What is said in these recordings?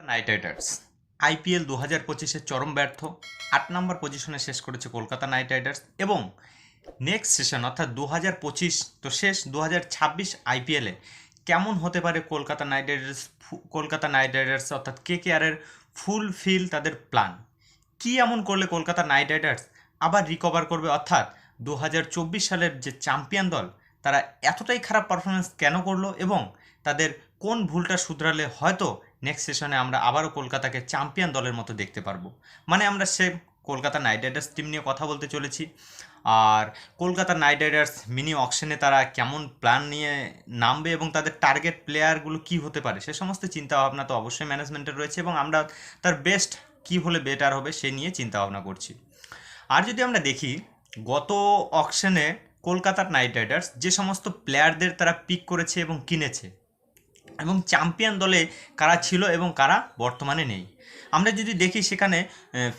Night Riders IPL দু হাজার পঁচিশের চরম ব্যর্থ, আট নম্বর পজিশনে শেষ করেছে কলকাতা নাইট রাইডার্স এবং নেক্সট সেশন অর্থাৎ দু হাজার পঁচিশ, তো শেষ দু হাজার ছাব্বিশ আইপিএলে কেমন হতে পারে Kolkata knight riders Kolkata knight riders অর্থাৎ কে কে আরের ফুল ফিল তাদের প্ল্যান কী এমন করলে কলকাতা নাইট রাইডার্স আবার রিকভার করবে? অর্থাৎ দু হাজার চব্বিশ সালের যে চ্যাম্পিয়ন দল, তারা এতটাই খারাপ পারফরমেন্স কেন করল এবং তাদের কোন ভুলটা শুধরালে হয়তো নেক্সট সেশনে আমরা আবারও কলকাতাকে চ্যাম্পিয়ন দলের মতো দেখতে পারব। মানে আমরা সে কলকাতা নাইট রাইডার্স টিম নিয়ে কথা বলতে চলেছি। আর কলকাতা নাইট রাইডার্স মিনি অকশনে তারা কেমন প্ল্যান নিয়ে নামবে এবং তাদের টার্গেট প্লেয়ারগুলো কি হতে পারে, সে সমস্ত চিন্তা ভাবনা তো অবশ্যই ম্যানেজমেন্টের রয়েছে এবং আমরা তার বেস্ট কি হলে বেটার হবে সে নিয়ে চিন্তা ভাবনা করছি। আর যদি আমরা দেখি, গত অকশনে কলকাতার নাইট রাইডার্স যে সমস্ত প্লেয়ারদের তারা পিক করেছে এবং কিনেছে এবং চ্যাম্পিয়ন দলে কারা ছিল এবং কারা বর্তমানে নেই। আমরা যদি দেখি সেখানে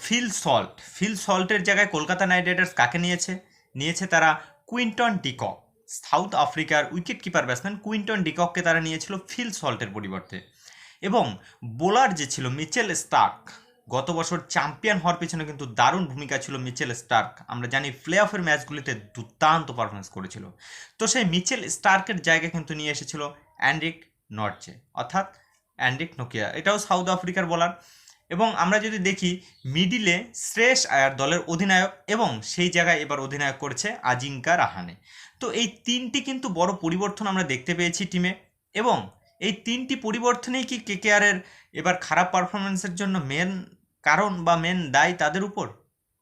ফিল সল্ট। ফিল সল্টের জায়গায় কলকাতা নাইট রাইডার্স কাকে নিয়েছে? নিয়েছে তারা কুইন্টন ডিকক, সাউথ আফ্রিকার উইকেট কিপার ব্যাটসম্যান কুইন্টন ডিকককে তারা নিয়েছিল ফিল সল্টের পরিবর্তে। এবং বোলার যে ছিল মিচেল স্টার্ক, গত বছর চ্যাম্পিয়ন হওয়ার পিছনে কিন্তু দারুণ ভূমিকা ছিল মিচেল স্টার্ক। আমরা জানি প্লে অফের ম্যাচগুলিতে দুর্দান্ত পারফরমেন্স করেছিল। তো সেই মিচেল স্টার্কের জায়গায় কিন্তু নিয়ে এসেছিল অ্যান্ড্রিক নর্চে অর্থাৎ অ্যান্ড্রিক নোকিয়া। এটাও সাউথ আফ্রিকার বলার। এবং আমরা যদি দেখি, মিডিলে শ্রেষ আয়ার দলের অধিনায়ক এবং সেই জায়গায় এবার অধিনায়ক করেছে আজিঙ্কা রাহানে। তো এই তিনটি কিন্তু বড় পরিবর্তন আমরা দেখতে পেয়েছি টিমে। এবং এই তিনটি পরিবর্তনেই কি কেকেআরের এবার খারাপ পারফরমেন্সের জন্য মেন কারণ বা মেন দায় তাদের উপর?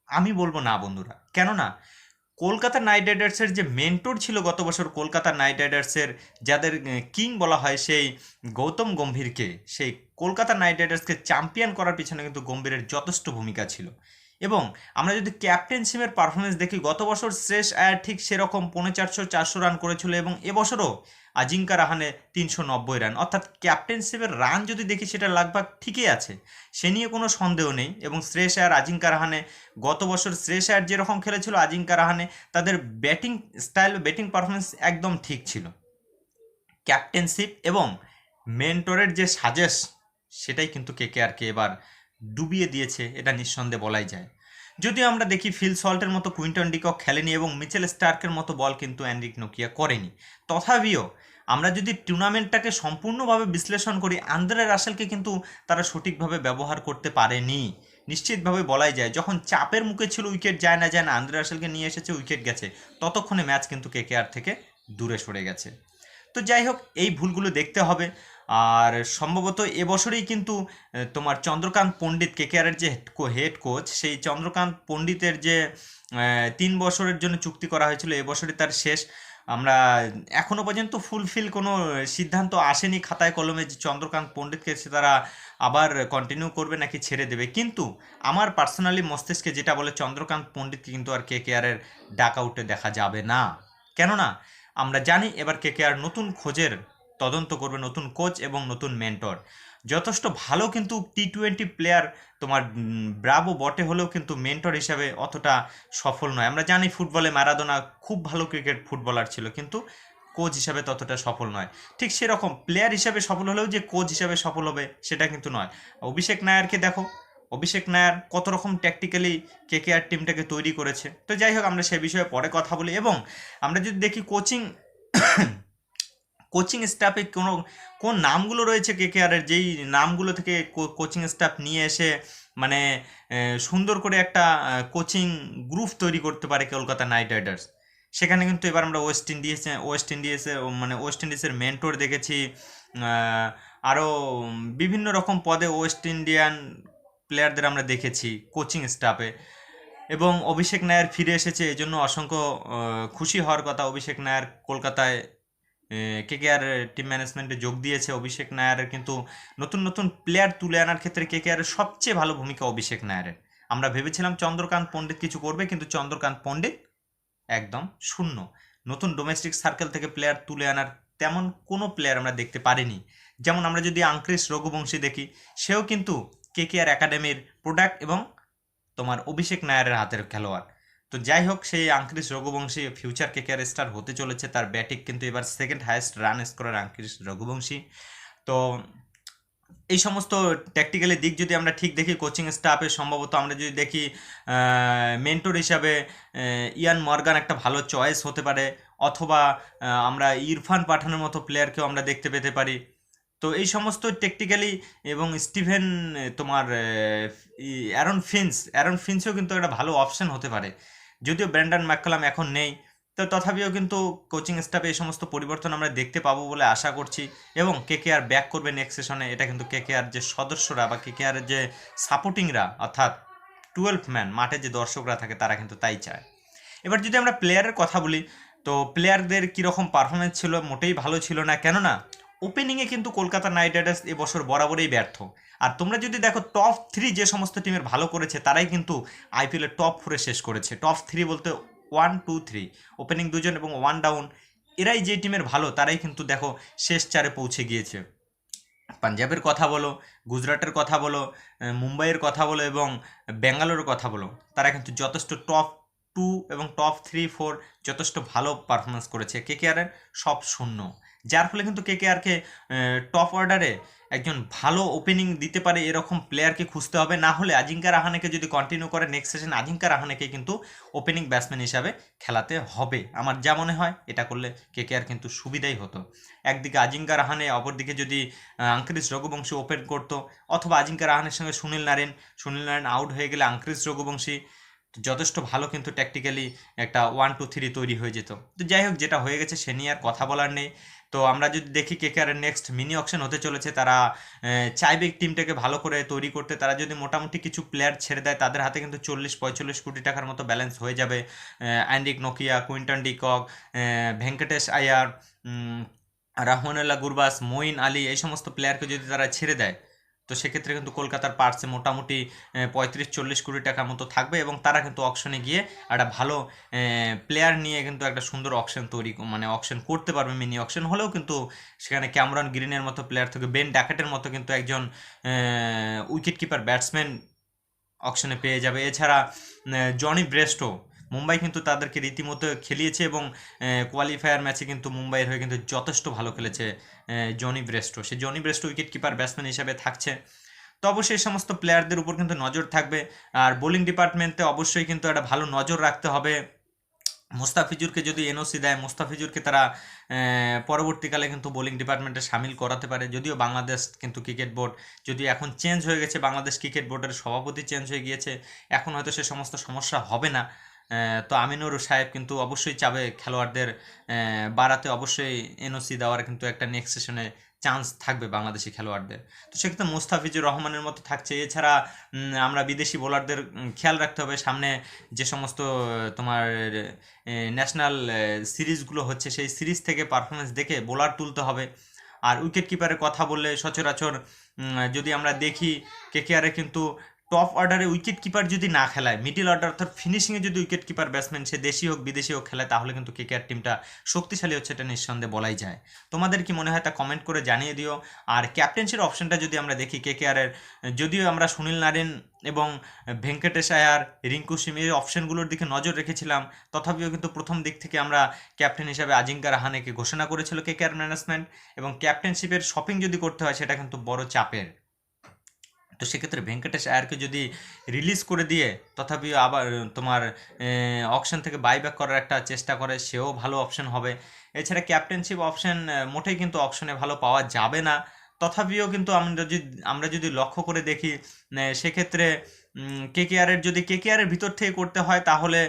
আমি বলব না বন্ধুরা। কেননা কলকাতা নাইট রাইডার্সের যে মেন্টর ছিল গত বছর, কলকাতা নাইট রাইডার্সের যাদের কিং বলা হয় সেই গৌতম গম্ভীরকে, সেই কলকাতা নাইট রাইডার্সকে চ্যাম্পিয়ন করার পিছনে কিন্তু গম্ভীরের যথেষ্ট ভূমিকা ছিল। এবং আমরা যদি ক্যাপ্টেনশিপের পারফরমেন্স দেখি, গত বছর শেষ আয়ার ঠিক সেরকম পৌনে চারশো চারশো রান করেছিল এবং এবছরও আজিঙ্কা রাহানে তিনশো নব্বই রান অর্থাৎ ক্যাপ্টেনশিপের রান যদি দেখি, সেটা লাগভাগ ঠিকই আছে। সে নিয়ে কোনো সন্দেহ নেই এবং শ্রেষ আয়ার আজিঙ্কা রাহানে গত বছর শ্রেষ আয়ার যেরকম খেলেছিল আজিঙ্কা রাহানে তাদের ব্যাটিং স্টাইল ব্যাটিং পারফরমেন্স একদম ঠিক ছিল। ক্যাপ্টেনশিপ এবং মেন্টরের যে সাজেস সেটাই কিন্তু কেকেআরকে এবার ডুবিয়ে দিয়েছে, এটা নিঃসন্দেহে বলাই যায়। যদিও আমরা দেখি ফিল সল্টের মতো কুইন্টন ডিকক খেলেনি এবং মিচেল স্টার্কের মতো বল কিন্তু অ্যান্ড্রিক নোকিয়া করেনি। তথাপিও আমরা যদি টুর্নামেন্টটাকে সম্পূর্ণভাবে বিশ্লেষণ করি, আন্দ্রে রাসেলকে কিন্তু তারা সঠিকভাবে ব্যবহার করতে পারেনি। নিশ্চিতভাবে বলাই যায়, যখন চাপের মুখে ছিল উইকেট যায় না যায় না, আন্দ্রে রাসেলকে নিয়ে এসেছে, উইকেট গেছে। ততক্ষণে ম্যাচ কিন্তু কেকেআর থেকে দূরে সরে গেছে। তো যাই হোক, এই ভুলগুলো দেখতে হবে। আর সম্ভবত এবছরেই কিন্তু তোমার চন্দ্রকান্ত পণ্ডিত কেকেআরের যে হেড কোচ সেই চন্দ্রকান্ত পণ্ডিতের যে তিন বছরের জন্য চুক্তি করা হয়েছিল, এবছরই তার শেষ। আমরা এখনও পর্যন্ত ফুলফিল কোনো সিদ্ধান্ত আসেনি খাতায় কলমে যে চন্দ্রকান্ত পণ্ডিতকে সে তারা আবার কন্টিনিউ করবে নাকি ছেড়ে দেবে। কিন্তু আমার পার্সোনালি মস্তিষ্কে যেটা বলে চন্দ্রকান্ত পণ্ডিতকে কিন্তু আর কে কেয়ারের ডাক আউটে দেখা যাবে না। কেননা, আমরা জানি এবার কে কেয়ার নতুন খোঁজের তদন্ত করবে নতুন কোচ এবং নতুন মেন্টর। যথেষ্ট ভালো কিন্তু টি টোয়েন্টি প্লেয়ার তোমার ব্রাভো বটে হলেও কিন্তু মেন্টর হিসাবে অতটা সফল নয়। আমরা জানি ফুটবলে ম্যারাদোনা খুব ভালো ক্রিকেট ফুটবলার ছিল, কিন্তু কোচ হিসাবে ততটা সফল নয়। ঠিক সেরকম প্লেয়ার হিসাবে সফল হলেও যে কোচ হিসাবে সফল হবে সেটা কিন্তু নয়। অভিষেক নায়ারকে দেখো, অভিষেক নায়ার কত রকম ট্যাকটিক্যালি কেকেআর টিমটাকে তৈরি করেছে। তো যাই হোক, আমরা সে বিষয়ে পরে কথা বলি। এবং আমরা যদি দেখি কোচিং কোচিং স্টাফে কোনো, কোন নামগুলো রয়েছে কেকেআরের যেই নামগুলো থেকে কোচিং স্টাফ নিয়ে এসে মানে সুন্দর করে একটা কোচিং গ্রুপ তৈরি করতে পারে কলকাতা নাইট রাইডার্স। সেখানে কিন্তু এবার আমরা ওয়েস্ট ইন্ডিজ ওয়েস্ট ইন্ডিজে মানে ওয়েস্ট ইন্ডিজের মেন্টর দেখেছি। আরও বিভিন্ন রকম পদে ওয়েস্ট ইন্ডিয়ান প্লেয়ারদের আমরা দেখেছি কোচিং স্টাফে এবং অভিষেক নায়ার ফিরে এসেছে এই জন্য অসংখ্য খুশি হওয়ার কথা। অভিষেক নায়ার কলকাতায় কেকেআর টিম ম্যানেজমেন্টে যোগ দিয়েছে অভিষেক নায়ারের, কিন্তু নতুন নতুন প্লেয়ার তুলে আনার ক্ষেত্রে কেকেআরের সবচেয়ে ভালো ভূমিকা অভিষেক নায়ারের? আমরা ভেবেছিলাম চন্দ্রকান্ত পণ্ডিত কিছু করবে, কিন্তু চন্দ্রকান্ত পণ্ডিত একদম শূন্য। নতুন ডোমেস্টিক সার্কেল থেকে প্লেয়ার তুলে আনার তেমন কোনো প্লেয়ার আমরা দেখতে পারিনি। যেমন আমরা যদি আঙ্ক্রিস রঘুবংশী দেখি, সেও কিন্তু কেকেআর একাডেমির প্রোডাক্ট এবং তোমার অভিষেক নায়ারের হাতের খেলোয়াড়। তো যাই হোক সেই Angkrish Raghuvanshi future KKR star হতে চলেছে। তার ব্যাটিং কিন্তু এবার second highest run scorer Angkrish Raghuvanshi. তো এই সমস্ত ট্যাকটিক্যালি দিক যদি আমরা ঠিক দেখি কোচিং স্টাফে সম্ভবত আমরা যদি দেখি মেন্টর হিসাবে ইয়ান মর্গান একটা ভালো চয়েস হতে পারে, অথবা আমরা ইরফান পাঠানোর মতো প্লেয়ারকেও আমরা দেখতে পেতে পারি। তো এই সমস্ত টেকটিক্যালি এবং স্টিভেন তোমার অ্যারন ফিন্স, অ্যারন ফিন্সও কিন্তু একটা ভালো অপশন হতে পারে। যদিও ব্র্যান্ডন ম্যাককালাম এখন নেই, তো তথাপিও কিন্তু কোচিং স্টাফে এই সমস্ত পরিবর্তন আমরা দেখতে পাবো বলে আশা করছি এবং কে কে আর ব্যাক করবে নেক্সট সেশনে এটা কিন্তু কে কে আর যে সদস্যরা বা কে কে আর যে সাপোর্টিংরা অর্থাৎ টুয়েলভ ম্যান মাঠে যে দর্শকরা থাকে তারা কিন্তু তাই চায়। এবার যদি আমরা প্লেয়ারের কথা বলি, তো প্লেয়ারদের কীরকম পারফরমেন্স ছিল, মোটেই ভালো ছিল না, কেননা ওপেনিংয়ে কিন্তু কলকাতা নাইট রাইডার্স এবছর বরাবরই ব্যর্থ। আর তোমরা যদি দেখো টপ থ্রি যে সমস্ত টিমের ভালো করেছে, তারাই কিন্তু আইপিএলের টপ ফোরে শেষ করেছে। টপ থ্রি বলতে ওয়ান টু থ্রি ওপেনিং দুজন এবং ওয়ান ডাউন এরাই যে টিমের ভালো, তারাই কিন্তু দেখো শেষ চারে পৌঁছে গিয়েছে। পাঞ্জাবের কথা বলো, গুজরাটের কথা বলো মুম্বাইয়ের কথা বলো এবং ব্যাঙ্গালোরের কথা বলো, তারা কিন্তু যথেষ্ট টপ টু এবং টপ থ্রি, ফোর যথেষ্ট ভালো পারফরমেন্স করেছে কে কে আরের সব শূন্য। যার ফলে কিন্তু কে কে আরকে টপ অর্ডারে একজন ভালো ওপেনিং দিতে পারে এরকম প্লেয়ারকে খুঁজতে হবে। না হলে আজিঙ্কা রাহানেকে যদি কন্টিনিউ করে নেক্সট সেশন আজিঙ্কা রাহানেকে কিন্তু ওপেনিং ব্যাটসম্যান হিসাবে খেলাতে হবে। আমার যা মনে হয়, এটা করলে কে কে আর কিন্তু সুবিধাই হতো। একদিকে আজিঙ্কা রাহানে, অপরদিকে যদি আঙ্ক্রিস রঘুবংশী ওপেন করতো, অথবা আজিঙ্কা রাহানের সঙ্গে সুনীল নারেন সুনীল নারায়ণ আউট হয়ে গেলে আঙ্ক্রিস রঘুবংশী যথেষ্ট ভালো কিন্তু ট্যাকটিক্যালি একটা ওয়ান টু থ্রি তৈরি হয়ে যেত। তো যাই হোক, যেটা হয়ে গেছে সে নিয়ে আর কথা বলার নেই। তো আমরা যদি দেখি K K next mini auction হতে চলেছে, তারা চাইবে টিমটাকে ভালো করে তৈরি করতে। তারা যদি মোটামুটি কিছু প্লেয়ার ছেড়ে দেয়, তাদের হাতে কিন্তু চল্লিশ পঁয়তাল্লিশ কোটি টাকার মতো ব্যালেন্স হয়ে যাবে। অ্যান্ডিক নোকিয়া কুইন্টন ডিকক ভেঙ্কটেশ আয়ার রাহমানুল্লাহ গুরবাস মঈন আলী এই সমস্ত প্লেয়ারকে যদি তারা ছেড়ে দেয় তো সেক্ষেত্রে কিন্তু কলকাতার পার্সে মোটামুটি পঁয়ত্রিশ, চল্লিশ কোটি টাকা মতো থাকবে এবং তারা কিন্তু অকশনে গিয়ে একটা ভালো প্লেয়ার নিয়ে কিন্তু একটা সুন্দর অকশন তৈরি মানে অকশন করতে পারবে মিনি অকশন হলেও কিন্তু সেখানে ক্যামরন গ্রিনের মতো প্লেয়ার থেকে, বেন ডাকেটের মতো কিন্তু একজন উইকেট কিপার ব্যাটসম্যান অকশনে পেয়ে যাবে। এছাড়া জনি ব্রেস্টো মুম্বাই কিন্তু তাদেরকে রীতিমতো খেলিয়েছে এবং কোয়ালিফায়ার ম্যাচে কিন্তু মুম্বাইয়ের হয়ে কিন্তু যথেষ্ট ভালো খেলেছে জনি ব্রেস্টো। সে Jonny Bairstow wicket keeper batsman হিসেবে থাকছে। তো অবশ্যই এই সমস্ত প্লেয়ারদের উপর কিন্তু নজর থাকবে। আর বোলিং ডিপার্টমেন্টে অবশ্যই কিন্তু একটা ভালো নজর রাখতে হবে। মোস্তাফিজুরকে যদি এনওসি দেয়, মোস্তাফিজুরকে তারা পরবর্তীকালে কিন্তু বোলিং ডিপার্টমেন্টে সামিল করাতে পারে। যদিও বাংলাদেশ কিন্তু ক্রিকেট বোর্ড যদি এখন চেঞ্জ হয়ে গেছে, বাংলাদেশ ক্রিকেট বোর্ডের সভাপতি চেঞ্জ হয়ে গিয়েছে, এখন হয়তো সে সমস্ত সমস্যা হবে না। তো আমিনুর সাহেব কিন্তু অবশ্যই চাবে খেলোয়াড়দের বাড়াতে। অবশ্যই এনওসি দেওয়ার কিন্তু একটা নেক্সট সেশনে চান্স থাকবে বাংলাদেশি খেলোয়াড়দের। তো সেক্ষেত্রে মোস্তাফিজুর রহমানের মতো থাকছে। এছাড়া আমরা বিদেশি বোলারদের খেয়াল রাখতে হবে। সামনে যে সমস্ত তোমার ন্যাশনাল সিরিজগুলো হচ্ছে, সেই সিরিজ থেকে পারফরমেন্স দেখে বোলার তুলতে হবে। আর উইকেট কিপারের কথা বললে সচরাচর যদি আমরা দেখি কেকেআরে কিন্তু টপ অর্ডারে উইকেট কিপার যদি না খেলায় মিডিল অর্ডার অর্থাৎ ফিনিশিংয়ে যদি উইকেট কিপার ব্যাটসম্যান সে দেশি হোক বিদেশি হোক খেলায় তাহলে কিন্তু কেকেআর টিমটা শক্তিশালী হচ্ছে এটা নিঃসন্দেহে বলাই যায়। তোমাদের কি মনে হয় তা কমেন্ট করে জানিয়ে দিও। আর ক্যাপ্টেন্সির অপশনটা যদি আমরা দেখি কেকেআরের যদিও আমরা সুনীল নারিন এবং ভেঙ্কটেশ আয়ার রিঙ্কু সিম এই অপশনগুলোর দিকে নজর রেখেছিলাম, তথাপিও কিন্তু প্রথম দিক থেকে আমরা ক্যাপ্টেন হিসাবে আজিঙ্কা রাহানেকে ঘোষণা করেছিল কেকেআর ম্যানেজমেন্ট এবং ক্যাপ্টেনশিপের শপিং যদি করতে হয়, সেটা কিন্তু বড় চাপের। তো সেক্ষেত্রে ভেঙ্কটেশ আয়ারকে যদি রিলিজ করে দিয়ে তথাপি আবার তোমার অপশন থেকে বাইব্যাক করার একটা চেষ্টা করে, সেও ভালো অপশন হবে। এছাড়া ক্যাপ্টেনশিপ অপশন মোটেই কিন্তু অপশনে ভালো পাওয়া যাবে না। তথাপিও কিন্তু আমরা যদি আমরা যদি লক্ষ্য করে দেখি সেক্ষেত্রে কেকেআরের যদি কেকেআরের ভিতর থেকে করতে হয় তাহলে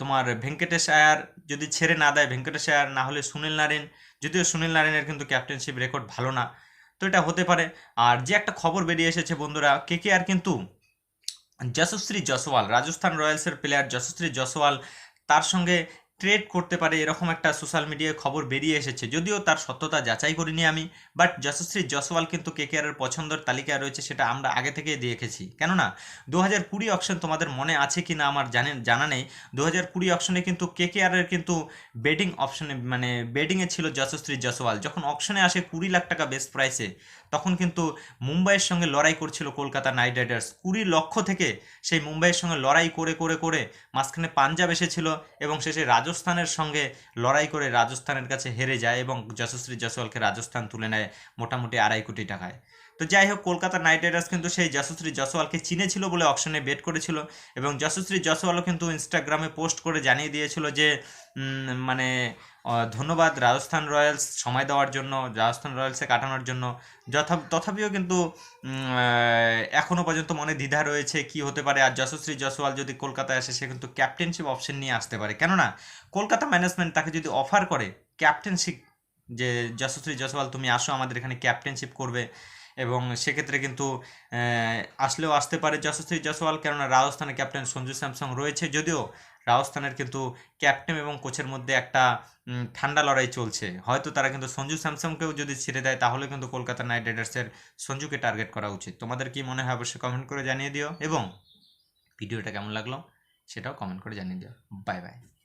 তোমার ভেঙ্কটেশ আয়ার যদি ছেড়ে না দেয়, ভেঙ্কটেশ আয়ার না হলে সুনীল নারায়ণ, যদিও সুনীল নারায়ণের কিন্তু ক্যাপ্টেনশিপ রেকর্ড ভালো না তো এটা হতে পারে। আর যে একটা খবর বেরিয়ে এসেছে বন্ধুরা, কে কে কেকেআর কিন্তু? যশশ্রী জসওয়াল রাজস্থান রয়্যালসের প্লেয়ার যশশ্রী জসওয়াল তার সঙ্গে ট্রেড করতে পারে, এরকম একটা সোশ্যাল মিডিয়ায় খবর বেরিয়ে এসেছে। যদিও তার সত্যতা যাচাই করিনি আমি বাট যশস্বী জসওয়াল কিন্তু কেকেআরের পছন্দের তালিকায় রয়েছে সেটা আমরা আগে থেকেই দেখেছি। কেননা দু হাজার কুড়ি অপশন তোমাদের মনে আছে কি না আমার জানেন জানা নেই। দু হাজার কুড়ি অপশনে কিন্তু কেকেআরের কিন্তু বেডিং অপশনে মানে বেডিংয়ে ছিল যশস্বী জসওয়াল যখন অপশনে আসে কুড়ি লাখ টাকা বেস্ট প্রাইসে তখন কিন্তু মুম্বাইয়ের সঙ্গে লড়াই করছিল কলকাতা নাইট রাইডার্স। কুড়ি লক্ষ থেকে সেই মুম্বাইয়ের সঙ্গে লড়াই করে করে করে মাঝখানে পাঞ্জাব এসেছিল এবং শেষে রাজস্থানের সঙ্গে লড়াই করে রাজস্থানের কাছে হেরে যায় এবং যশস্বী জয়সওয়ালকে রাজস্থান তুলে নেয় মোটামুটি আড়াই কোটি টাকায়। তো যাই হোক, কলকাতা নাইট রাইডার্স কিন্তু সেই যশস্বী জয়সওয়ালকে চিনেছিল বলে অপশনে বেট করেছিল এবং যশস্বী জয়সওয়ালও কিন্তু ইনস্টাগ্রামে পোস্ট করে জানিয়ে দিয়েছিল যে মানে ধন্যবাদ রাজস্থান রয়্যালস সময় দেওয়ার জন্য, রাজস্থান রয়্যালসে কাটানোর জন্য। যথা, তথাপিও কিন্তু এখনও পর্যন্ত মনে দ্বিধা রয়েছে কি হতে পারে। আর যশশ্রী জয়সওয়াল যদি কলকাতায় আসে, সে কিন্তু ক্যাপ্টেনশিপ অপশন নিয়ে আসতে পারে। কেননা, কলকাতা ম্যানেজমেন্ট তাকে যদি অফার করে, ক্যাপ্টেনশিপ, যে যশশ্রী জয়সওয়াল, তুমি আসো, আমাদের এখানে ক্যাপ্টেনশিপ করবে। এবং সেক্ষেত্রে কিন্তু আসলেও আসতে পারে যশস্বী জয়সওয়াল। কেননা, রাজস্থানের ক্যাপ্টেন সঞ্জু স্যামসং রয়েছে। যদিও রাজস্থানের কিন্তু ক্যাপ্টেন এবং কোচের মধ্যে একটা ঠান্ডা লড়াই চলছে। হয়তো তারা কিন্তু সঞ্জু স্যামসংকেও যদি ছেড়ে দেয়, তাহলে কিন্তু কলকাতা নাইট রাইডার্সের সঞ্জুকে টার্গেট করা উচিত। তোমাদের কি মনে হয় অবশ্যই কমেন্ট করে জানিয়ে দিও। এবং ভিডিওটা কেমন লাগল, সেটাও কমেন্ট করে জানিয়ে দিও। Bye bye.